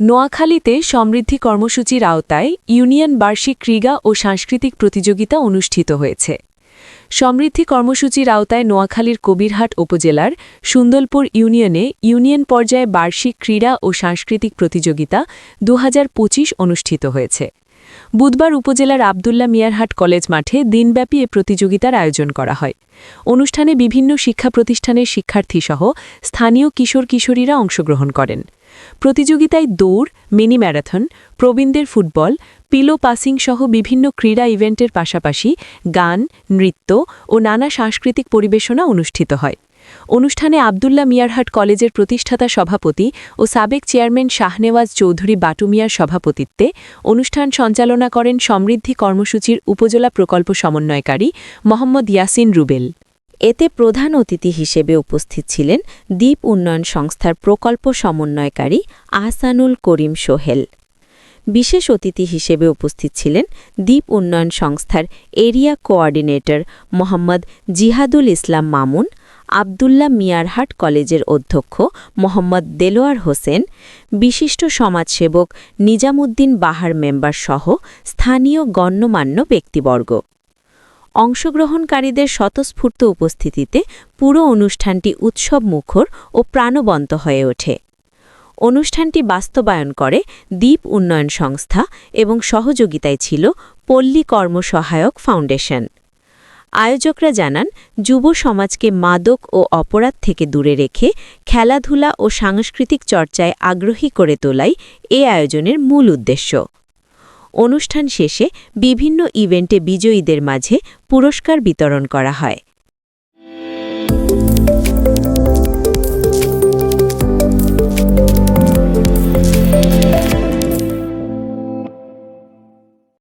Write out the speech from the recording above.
নোয়াখালীতে সমৃদ্ধি কর্মসূচির আওতায় ইউনিয়ন বার্ষিক ক্রীড়া ও সাংস্কৃতিক প্রতিযোগিতা অনুষ্ঠিত হয়েছে। সমৃদ্ধি কর্মসূচির আওতায় নোয়াখালীর কবিরহাট উপজেলার সুন্দরপুর ইউনিয়নে ইউনিয়ন পর্যায়ে বার্ষিক ক্রীড়া ও সাংস্কৃতিক প্রতিযোগিতা দু হাজার পঁচিশ অনুষ্ঠিত হয়েছে। বুধবার উপজেলার আবদুল্লা মিয়ারহাট কলেজ মাঠে দিনব্যাপী এ প্রতিযোগিতার আয়োজন করা হয়। অনুষ্ঠানে বিভিন্ন শিক্ষা প্রতিষ্ঠানের শিক্ষার্থীসহ স্থানীয় কিশোর কিশোরীরা অংশগ্রহণ করেন। প্রতিযোগিতায় দৌড়, মিনি ম্যারাথন, প্রবীণদের ফুটবল, পিলো পাসিং সহ বিভিন্ন ক্রীড়া ইভেন্টের পাশাপাশি গান, নৃত্য ও নানা সাংস্কৃতিক পরিবেশনা অনুষ্ঠিত হয়। অনুষ্ঠানে আবদুল্লা মিয়ারহাট কলেজের প্রতিষ্ঠাতা সভাপতি ও সাবেক চেয়ারম্যান শাহনেওয়াজ চৌধুরী বাটু মিয়ার সভাপতিত্বে অনুষ্ঠান সঞ্চালনা করেন সমৃদ্ধি কর্মসূচির উপজেলা প্রকল্প সমন্বয়কারী মোহাম্মদ ইয়াসিন রুবেল। এতে প্রধান অতিথি হিসেবে উপস্থিত ছিলেন দ্বীপ উন্নয়ন সংস্থার প্রকল্প সমন্বয়কারী আহসানুল করিম সোহেল। বিশেষ অতিথি হিসেবে উপস্থিত ছিলেন দ্বীপ উন্নয়ন সংস্থার এরিয়া কোঅর্ডিনেটর মোহাম্মদ জিহাদুল ইসলাম মামুন আবদুল্লা মিয়ারহাট কলেজের অধ্যক্ষ মোহাম্মদ দেলোয়ার হোসেন, বিশিষ্ট সমাজসেবক নিজামুদ্দিন বাহার মেম্বার সহ স্থানীয় গণ্যমান্য ব্যক্তিবর্গ। অংশগ্রহণকারীদের স্বতঃস্ফূর্ত উপস্থিতিতে পুরো অনুষ্ঠানটি উৎসব মুখর ও প্রাণবন্ত হয়ে ওঠে। অনুষ্ঠানটি বাস্তবায়ন করে দ্বীপ উন্নয়ন সংস্থা এবং সহযোগিতায় ছিল পল্লী কর্মসহায়ক ফাউন্ডেশন। আয়োজকরা জানান, যুব সমাজকে মাদক ও অপরাধ থেকে দূরে রেখে খেলাধুলা ও সাংস্কৃতিক চর্চায় আগ্রহী করে তোলাই এ আয়োজনের মূল উদ্দেশ্য। অনুষ্ঠান শেষে বিভিন্ন ইভেন্টে বিজয়ীদের মাঝে পুরস্কার বিতরণ করা হয়।